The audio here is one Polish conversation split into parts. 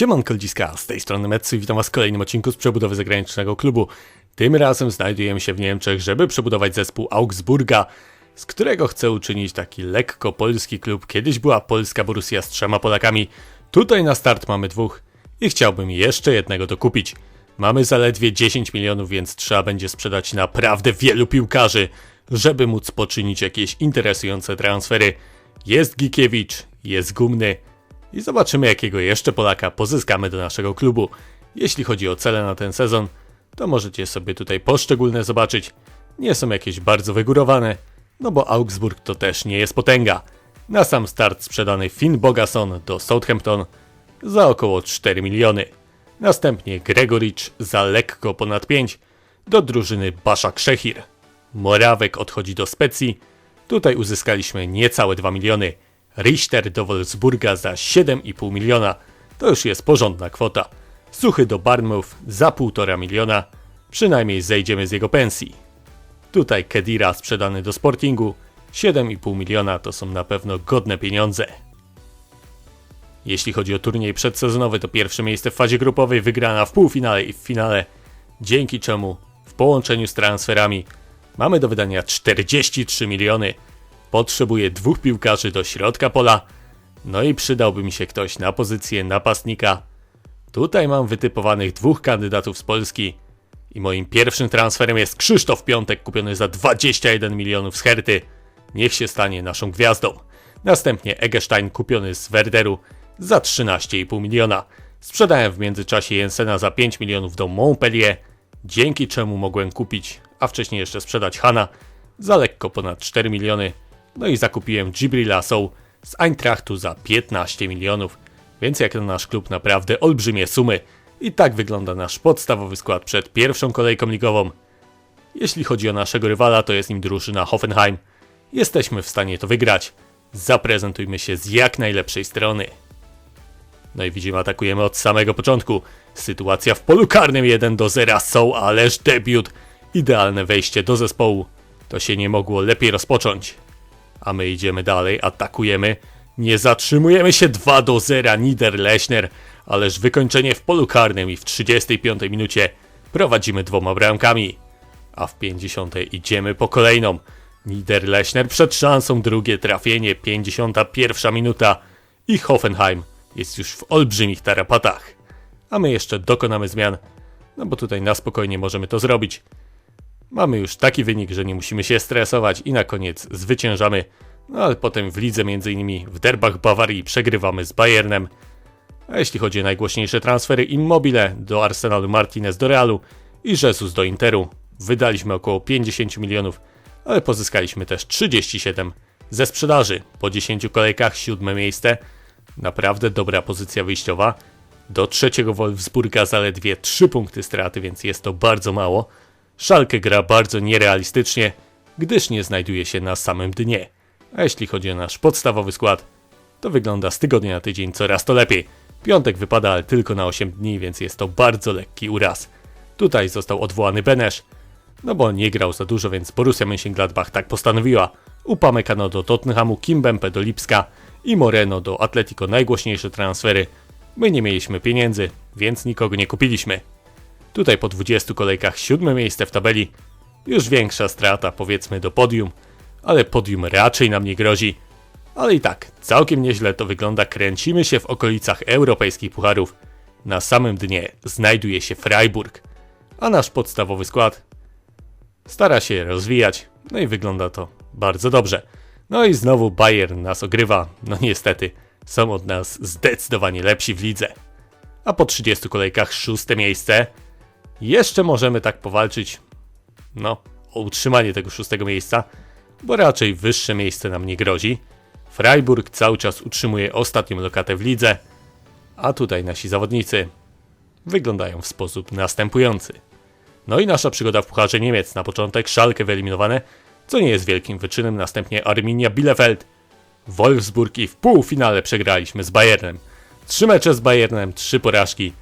Siemanko ludziska, z tej strony Metsu witam was w kolejnym odcinku z przebudowy zagranicznego klubu. Tym razem znajdujemy się w Niemczech, żeby przebudować zespół Augsburga, z którego chcę uczynić taki lekko polski klub. Kiedyś była polska Borussia z trzema Polakami, tutaj na start mamy dwóch i chciałbym jeszcze jednego dokupić. Mamy zaledwie 10 milionów, więc trzeba będzie sprzedać naprawdę wielu piłkarzy, żeby móc poczynić jakieś interesujące transfery. Jest Gikiewicz, jest Gumny, i zobaczymy jakiego jeszcze Polaka pozyskamy do naszego klubu. Jeśli chodzi o cele na ten sezon, to możecie sobie tutaj poszczególne zobaczyć. Nie są jakieś bardzo wygórowane, no bo Augsburg to też nie jest potęga. Na sam start sprzedany Finn Bogason do Southampton za około 4 miliony. Następnie Gregoricz za lekko ponad 5 do drużyny Basza Krzechir. Morawek odchodzi do Specji. Tutaj uzyskaliśmy niecałe 2 miliony. Richter do Wolfsburga za 7,5 miliona. To już jest porządna kwota. Suchy do Barmouth za 1,5 miliona. Przynajmniej zejdziemy z jego pensji. Tutaj Kedira sprzedany do Sportingu. 7,5 miliona to są na pewno godne pieniądze. Jeśli chodzi o turniej przedsezonowy, to pierwsze miejsce w fazie grupowej wygrana w półfinale i w finale, dzięki czemu w połączeniu z transferami mamy do wydania 43 miliony. Potrzebuję dwóch piłkarzy do środka pola, no i przydałby mi się ktoś na pozycję napastnika. Tutaj mam wytypowanych dwóch kandydatów z Polski i moim pierwszym transferem jest Krzysztof Piątek kupiony za 21 milionów z Herty. Niech się stanie naszą gwiazdą. Następnie Egestein kupiony z Werderu za 13,5 miliona. Sprzedałem w międzyczasie Jensena za 5 milionów do Montpellier, dzięki czemu mogłem kupić, a wcześniej jeszcze sprzedać Hana za lekko ponad 4 miliony. No i zakupiłem Gibrila Sow z Eintrachtu za 15 milionów, więc jak na nasz klub naprawdę olbrzymie sumy. I tak wygląda nasz podstawowy skład przed pierwszą kolejką ligową. Jeśli chodzi o naszego rywala, to jest nim drużyna Hoffenheim. Jesteśmy w stanie to wygrać. Zaprezentujmy się z jak najlepszej strony. No i widzimy, atakujemy od samego początku. Sytuacja w polu karnym 1 do 0 są, ależ debiut. Idealne wejście do zespołu. To się nie mogło lepiej rozpocząć. A my idziemy dalej, atakujemy. Nie zatrzymujemy się 2 do 0 Niederlechner, ależ wykończenie w polu karnym i w 35 minucie prowadzimy dwoma bramkami. A w 50 idziemy po kolejną. Niederlechner przed szansą, drugie trafienie, 51 minuta i Hoffenheim jest już w olbrzymich tarapatach. A my jeszcze dokonamy zmian, no bo tutaj na spokojnie możemy to zrobić. Mamy już taki wynik, że nie musimy się stresować i na koniec zwyciężamy. No ale potem w lidze m.in. w derbach Bawarii przegrywamy z Bayernem. A jeśli chodzi o najgłośniejsze transfery Immobile do Arsenalu Martinez do Realu i Jesus do Interu, wydaliśmy około 50 milionów, ale pozyskaliśmy też 37 ze sprzedaży. Po 10 kolejkach siódme miejsce, naprawdę dobra pozycja wyjściowa. Do trzeciego Wolfsburga zaledwie 3 punkty straty, więc jest to bardzo mało. Szalkę gra bardzo nierealistycznie, gdyż nie znajduje się na samym dnie. A jeśli chodzi o nasz podstawowy skład, to wygląda z tygodnia na tydzień coraz to lepiej. Piątek wypada, ale tylko na 8 dni, więc jest to bardzo lekki uraz. Tutaj został odwołany Benesz, no bo nie grał za dużo, więc Borussia Mönchengladbach tak postanowiła. Upamecano do Tottenhamu, Kimbempe do Lipska i Moreno do Atletico najgłośniejsze transfery. My nie mieliśmy pieniędzy, więc nikogo nie kupiliśmy. Tutaj po 20 kolejkach siódme miejsce w tabeli. Już większa strata powiedzmy do podium, ale podium raczej nam nie grozi. Ale i tak, całkiem nieźle to wygląda, kręcimy się w okolicach europejskich pucharów. Na samym dnie znajduje się Freiburg, a nasz podstawowy skład stara się rozwijać, no i wygląda to bardzo dobrze. No i znowu Bayern nas ogrywa, no niestety, są od nas zdecydowanie lepsi w lidze. A po 30 kolejkach szóste miejsce, jeszcze możemy tak powalczyć, no, o utrzymanie tego szóstego miejsca, bo raczej wyższe miejsce nam nie grozi. Freiburg cały czas utrzymuje ostatnią lokatę w lidze, a tutaj nasi zawodnicy wyglądają w sposób następujący. No i nasza przygoda w Pucharze Niemiec. Na początek Szalkę wyeliminowane, co nie jest wielkim wyczynem, następnie Arminia Bielefeld, Wolfsburg i w półfinale przegraliśmy z Bayernem. Trzy mecze z Bayernem, trzy porażki.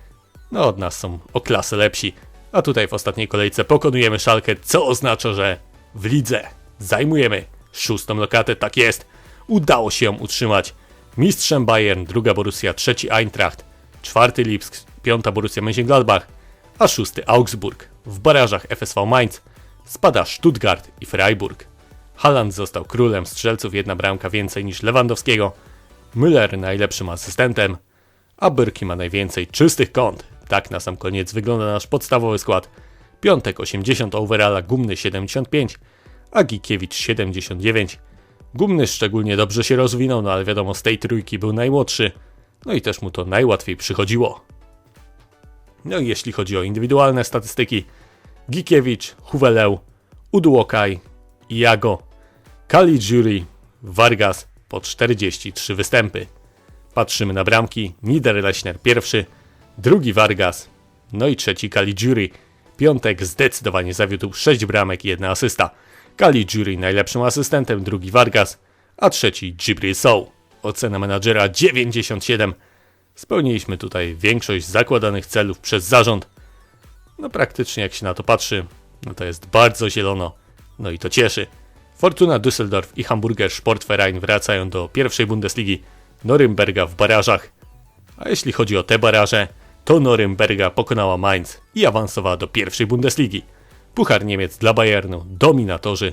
No od nas są o klasę lepsi. A tutaj w ostatniej kolejce pokonujemy Szalkę, co oznacza, że w lidze zajmujemy szóstą lokatę, tak jest. Udało się ją utrzymać. Mistrzem Bayern, druga Borussia, trzeci Eintracht, czwarty Lipsk, piąta Borussia Mönchengladbach, a szósty Augsburg. W barażach FSV Mainz spada Stuttgart i Freiburg. Haaland został królem strzelców, jedna bramka więcej niż Lewandowskiego. Müller najlepszym asystentem, a Byrki ma najwięcej czystych kąt. Tak na sam koniec wygląda nasz podstawowy skład. Piątek 80 overalla, Gumny 75, a Gikiewicz 79. Gumny szczególnie dobrze się rozwinął, no ale wiadomo z tej trójki był najmłodszy, no i też mu to najłatwiej przychodziło. No i jeśli chodzi o indywidualne statystyki, Gikiewicz, Huweleu, Uduokaj, Iago, Caligiuri, Vargas po 43 występy. Patrzymy na bramki, Niederlechner pierwszy, drugi Vargas, no i trzeci Caligiuri. Piątek zdecydowanie zawiódł 6 bramek i jedna asysta. Caligiuri najlepszym asystentem, drugi Vargas, a trzeci Gibril Sow. Ocena menadżera 97. Spełniliśmy tutaj większość zakładanych celów przez zarząd. No praktycznie jak się na to patrzy, no to jest bardzo zielono. No i to cieszy. Fortuna Düsseldorf i Hamburger Sportverein wracają do pierwszej Bundesligi, Norymberga w barażach. A jeśli chodzi o te baraże, to Norymberga pokonała Mainz i awansowała do pierwszej Bundesligi. Puchar Niemiec dla Bayernu, dominatorzy.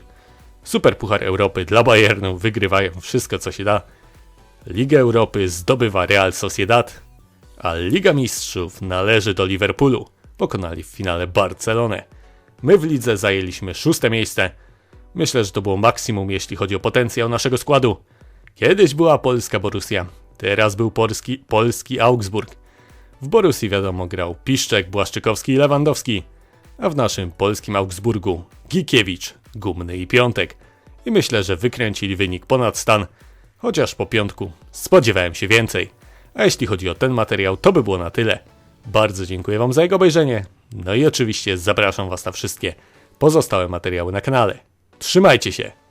Super Puchar Europy dla Bayernu, wygrywają wszystko co się da. Ligę Europy zdobywa Real Sociedad, a Liga Mistrzów należy do Liverpoolu. Pokonali w finale Barcelonę. My w lidze zajęliśmy szóste miejsce. Myślę, że to było maksimum, jeśli chodzi o potencjał naszego składu. Kiedyś była polska Borussia, teraz był polski, polski Augsburg. W Borussii wiadomo grał Piszczek, Błaszczykowski i Lewandowski, a w naszym polskim Augsburgu Gikiewicz, Gumny i Piątek. I myślę, że wykręcili wynik ponad stan, chociaż po piątku spodziewałem się więcej. A jeśli chodzi o ten materiał, to by było na tyle. Bardzo dziękuję Wam za jego obejrzenie. No i oczywiście zapraszam Was na wszystkie pozostałe materiały na kanale. Trzymajcie się!